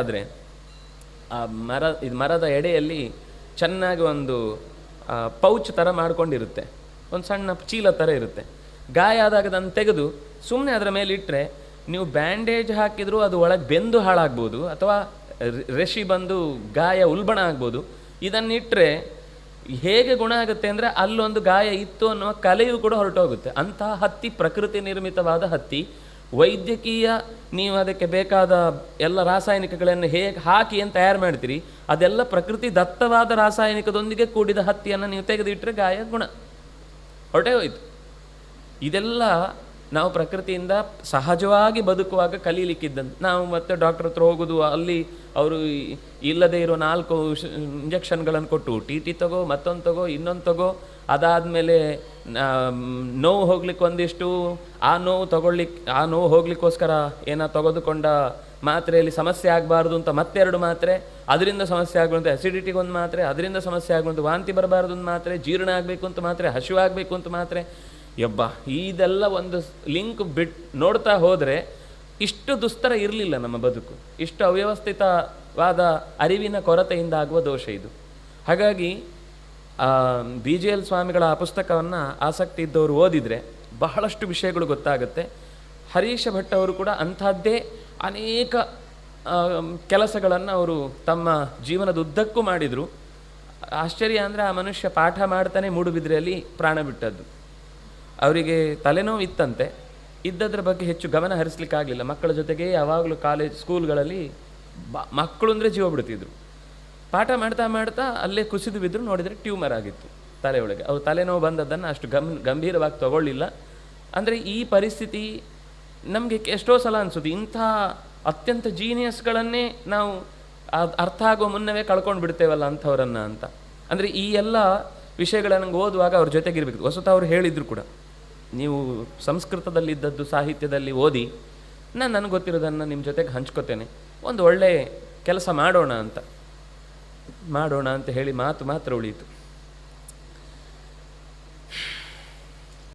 ಆದರೆ ಆ ಮರ, ಇದು ಮರದ ಎಡೆಯಲ್ಲಿ ಚೆನ್ನಾಗಿ ಒಂದು ಪೌಚ್ ಥರ ಮಾಡ್ಕೊಂಡಿರುತ್ತೆ. ಒಂದು ಸಣ್ಣ ಚೀಲ ಥರ ಇರುತ್ತೆ. ಗಾಯ ಆದಾಗ ಅದನ್ನು ತೆಗೆದು ಸುಮ್ಮನೆ ಅದರ ಮೇಲೆ ಇಟ್ಟರೆ ನೀವು ಬ್ಯಾಂಡೇಜ್ ಹಾಕಿದರೂ ಅದು ಒಳಗೆ ಬೆಂದು ಹಾಳಾಗ್ಬೋದು ಅಥವಾ ರೆಶಿ ಬಂದು ಗಾಯ ಉಲ್ಬಣ ಆಗ್ಬೋದು. ಇದನ್ನಿಟ್ಟರೆ ಹೇಗೆ ಗುಣ ಆಗುತ್ತೆ ಅಂದರೆ ಅಲ್ಲೊಂದು ಗಾಯ ಇತ್ತು ಅನ್ನುವ ಕಲೆಯೂ ಕೂಡ ಹೊರಟೋಗುತ್ತೆ. ಅಂತಹ ಹತ್ತಿ ಪ್ರಕೃತಿ ನಿರ್ಮಿತವಾದ ಹತ್ತಿ ವೈದ್ಯಕೀಯ, ನೀವು ಅದಕ್ಕೆ ಬೇಕಾದ ಎಲ್ಲ ರಾಸಾಯನಿಕಗಳನ್ನು ಹೇಗೆ ಹಾಕಿ ಏನು ತಯಾರು ಮಾಡ್ತೀರಿ, ಅದೆಲ್ಲ ಪ್ರಕೃತಿ ದತ್ತವಾದ ರಾಸಾಯನಿಕದೊಂದಿಗೆ ಕೂಡಿದ ಹತ್ತಿಯನ್ನು ನೀವು ತೆಗೆದಿಟ್ಟರೆ ಗಾಯ ಗುಣ. ಹೊರಟೇ ಹೋಯಿತು. ಇದೆಲ್ಲ ನಾವು ಪ್ರಕೃತಿಯಿಂದ ಸಹಜವಾಗಿ ಬದುಕುವಾಗ ಕಲೀಲಿಕ್ಕಿದ್ದಂತೆ ನಾವು ಮತ್ತೆ ಡಾಕ್ಟರ್ ಹತ್ರ ಹೋಗೋದು, ಅಲ್ಲಿ ಅವರು ಇಲ್ಲದೆ ಇರೋ ನಾಲ್ಕು ಇಂಜೆಕ್ಷನ್ಗಳನ್ನು ಕೊಟ್ಟು ಟಿ ಟಿ ತಗೋ, ಮತ್ತೊಂದು ತಗೋ, ಇನ್ನೊಂದು ತಗೋ, ಅದಾದಮೇಲೆ ನೋವು ಹೋಗ್ಲಿಕ್ಕೆ ಒಂದಿಷ್ಟು, ಆ ನೋವು ತಗೊಳ್ಳಿಕ್ಕೆ ಆ ನೋವು ಹೋಗ್ಲಿಕ್ಕೋಸ್ಕರ ಏನೋ ತೆಗೆದುಕೊಂಡ ಮಾತ್ರೆಯಲ್ಲಿ ಸಮಸ್ಯೆ ಆಗಬಾರ್ದು ಅಂತ ಮತ್ತೆರಡು ಮಾತ್ರೆ, ಅದರಿಂದ ಸಮಸ್ಯೆ ಆಗುವಂಥ ಅಸಿಡಿಟಿಗೆ ಒಂದು ಮಾತ್ರೆ, ಅದರಿಂದ ಸಮಸ್ಯೆ ಆಗುವಂಥ ವಾಂತಿ ಬರಬಾರ್ದು ಅಂತ ಮಾತ್ರೆ, ಜೀರ್ಣ ಆಗಬೇಕು ಅಂತ ಮಾತ್ರೆ, ಹಸಿವಾಗಬೇಕು ಅಂತ ಮಾತ್ರೆ ಯಬ್ಬ, ಇದೆಲ್ಲ ಒಂದು ಲಿಂಕ್ ಬಿಟ್ ನೋಡ್ತಾ ಹೋದರೆ ಇಷ್ಟು ದುಸ್ತರ ಇರಲಿಲ್ಲ ನಮ್ಮ ಬದುಕು. ಇಷ್ಟು ಅವ್ಯವಸ್ಥಿತವಾದ ಅರಿವಿನ ಕೊರತೆಯಿಂದ ಆಗುವ ದೋಷ ಇದು. ಹಾಗಾಗಿ ಬಿ ಜಿ ಎಲ್ ಸ್ವಾಮಿಗಳ ಆ ಪುಸ್ತಕವನ್ನು ಆಸಕ್ತಿ ಇದ್ದವರು ಓದಿದರೆ ಬಹಳಷ್ಟು ವಿಷಯಗಳು ಗೊತ್ತಾಗುತ್ತೆ. ಹರೀಶ ಭಟ್ ಅವರು ಕೂಡ ಅಂಥದ್ದೇ ಅನೇಕ ಕೆಲಸಗಳನ್ನು ಅವರು ತಮ್ಮ ಜೀವನದ ಉದ್ದಕ್ಕೂ ಮಾಡಿದರು. ಆಶ್ಚರ್ಯ ಅಂದರೆ ಆ ಮನುಷ್ಯ ಪಾಠ ಮಾಡ್ತಾನೆ ಮೂಡುಬಿದ್ರೆಯಲ್ಲಿ ಪ್ರಾಣ ಬಿಟ್ಟದ್ದು. ಅವರಿಗೆ ತಲೆನೋವು ಇತ್ತಂತೆ. ಇದ್ದದ್ರ ಬಗ್ಗೆ ಹೆಚ್ಚು ಗಮನ ಹರಿಸ್ಲಿಕ್ಕಾಗಲಿಲ್ಲ. ಮಕ್ಕಳ ಜೊತೆಗೆ ಯಾವಾಗಲೂ ಕಾಲೇಜ್, ಸ್ಕೂಲ್ಗಳಲ್ಲಿ ಬ, ಮಕ್ಕಳು ಅಂದರೆ ಜೀವ ಬಿಡ್ತಿದ್ರು. ಪಾಠ ಮಾಡ್ತಾ ಮಾಡ್ತಾ ಅಲ್ಲೇ ಕುಸಿದು ಬಿದ್ದರು ನೋಡಿದರೆ ಟ್ಯೂಮರ್ ಆಗಿತ್ತು ತಲೆಯೊಳಗೆ ಅವ್ರು ತಲೆನೋವು ಬಂದದ್ದನ್ನು ಅಷ್ಟು ಗಮ್, ಗಂಭೀರವಾಗಿ ತಗೊಳ್ಳಿಲ್ಲ. ಅಂದರೆ ಈ ಪರಿಸ್ಥಿತಿ ನಮಗೆ ಎಷ್ಟೋ ಸಲ ಅನಿಸೋದು ಇಂಥ ಅತ್ಯಂತ ಜೀನಿಯಸ್ಗಳನ್ನೇ ನಾವು ಅರ್ಥ ಆಗೋ ಮುನ್ನವೇ ಕಳ್ಕೊಂಡು ಬಿಡ್ತೇವಲ್ಲ ಅಂಥವ್ರನ್ನ ಅಂತ. ಅಂದರೆ ಈ ಎಲ್ಲ ವಿಷಯಗಳನ್ನು ಓದುವಾಗ ಅವ್ರ ಜೊತೆಗಿರಬೇಕು. ಹೊಸತ ಅವ್ರು ಹೇಳಿದ್ರು ಕೂಡ. ನೀವು ಸಂಸ್ಕೃತದಲ್ಲಿದ್ದದ್ದು ಸಾಹಿತ್ಯದಲ್ಲಿ ಓದಿ ನಾನು ನನಗೆ ಗೊತ್ತಿರೋದನ್ನು ನಿಮ್ಮ ಜೊತೆಗೆ ಹಂಚ್ಕೋತೇನೆ. ಒಂದು ಒಳ್ಳೆ ಕೆಲಸ ಮಾಡೋಣ ಅಂತ. ಮಾಡೋಣ ಅಂತ ಹೇಳಿ ಮಾತು ಮಾತ್ರ ಉಳೀತು